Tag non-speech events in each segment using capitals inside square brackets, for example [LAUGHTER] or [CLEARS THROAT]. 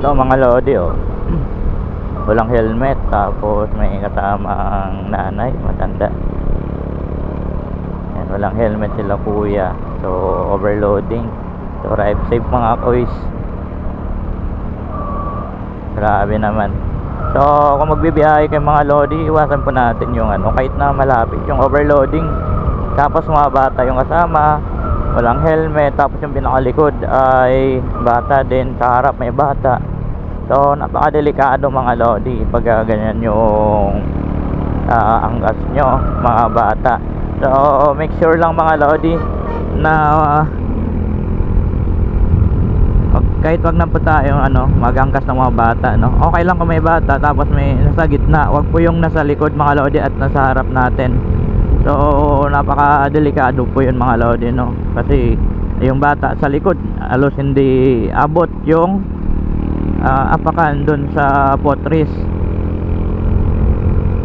Ito mga lodi oh. [CLEARS THROAT] Walang helmet tapos may kasamang nanay matanda. Yan, walang helmet sila kuya. So overloading. So drive safe mga koys. Grabe naman. So kung magbibiyahe kayo mga lodi, iwasan po natin yung ano kahit na malapit yung overloading. Tapos mga bata yung kasama, walang helmet tapos yung pinakalikod ay bata din sa harap may bata so napakadelikado mga lodi pag ah, ganyan yung ah, angkas nyo mga bata. So make sure lang mga lodi na wag- kahit wag na po tayong ano magangkas ng mga bata no? Okay lang kung may bata tapos may nasa gitna. Wag po yung nasa likod mga lodi at nasa harap natin. So, napaka-delikado po yun mga lodi, no? Kasi, yung bata sa likod, alos hindi abot yung ah, apakan dun sa potris.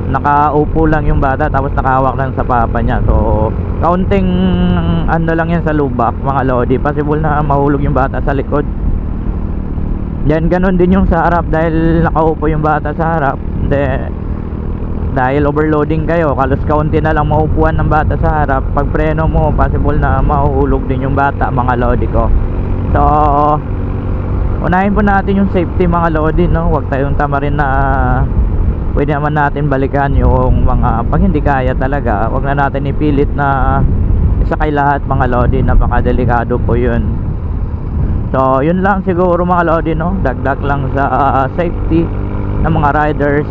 Nakaupo lang yung bata, tapos nakahawak lang sa papa niya. So, kaunting ano lang yan sa lubak, mga lodi. Possible na mahulog yung bata sa likod. Yan, ganun din yung sa harap dahil nakaupo yung bata sa harap. Then, dahil overloading kayo kalos kaunti na lang maupuan ng bata sa harap pag preno mo possible na mahuhulog din yung bata mga lodi ko so unahin po natin yung safety mga lodi no? Huwag tayong tama rin na pwede naman natin balikan yung mga pag hindi kaya talaga. Huwag na natin ipilit na isa kay lahat mga lodi. Napakadelikado po yun. So yun lang siguro mga lodi no? Dagdag lang sa ah, safety ng mga riders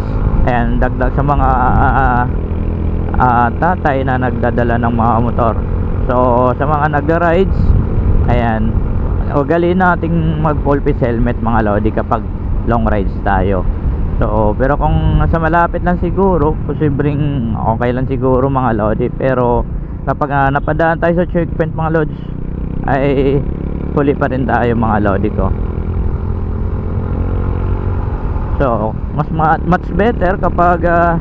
and dagdag sa mga ah, ah, tatay na nagdadala ng mga motor. So sa mga nagda-rides ayan ugaliin nating mag full face helmet mga lodi kapag long rides tayo. So pero kung nasa malapit lang siguro posibleng okay lang siguro mga lodi. Pero kapag ah, napadaan tayo sa checkpoint mga lodi ay huli pa rin tayo mga lodi ko. So, mas ma- much better kapag ah,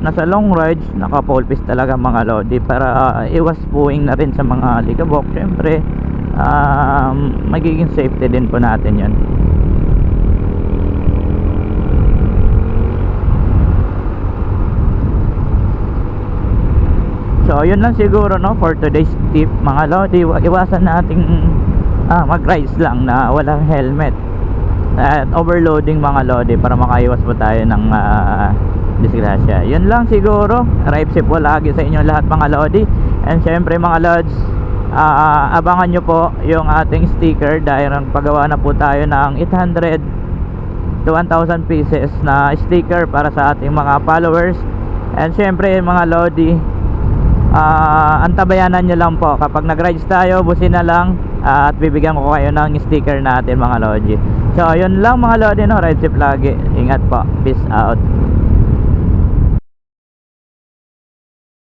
nasa long rides, naka full face talaga mga lodi para ah, iwas puwing na rin sa mga likabok. Syempre, um, magiging safety din po natin 'yon. So, yun lang siguro no for today's tip mga lodi. Wa- Iwasan nating ah, mag-rides lang na walang helmet at overloading mga lodi para makaiwas po tayo ng ah, disgrasya yun lang siguro drive safe po lagi sa inyo lahat mga lodi and syempre mga lods ah, abangan nyo po yung ating sticker dahil pagawa na po tayo ng 800 to 1,000 pieces na sticker para sa ating mga followers. And syempre mga lodi Ah, antabayanan nyo lang po. Kapag nag-rides tayo busin na lang ah, at bibigyan ko kayo ng sticker natin mga lodi. So yun lang mga lodi no? Ride safe lagi. Ingat po. Peace out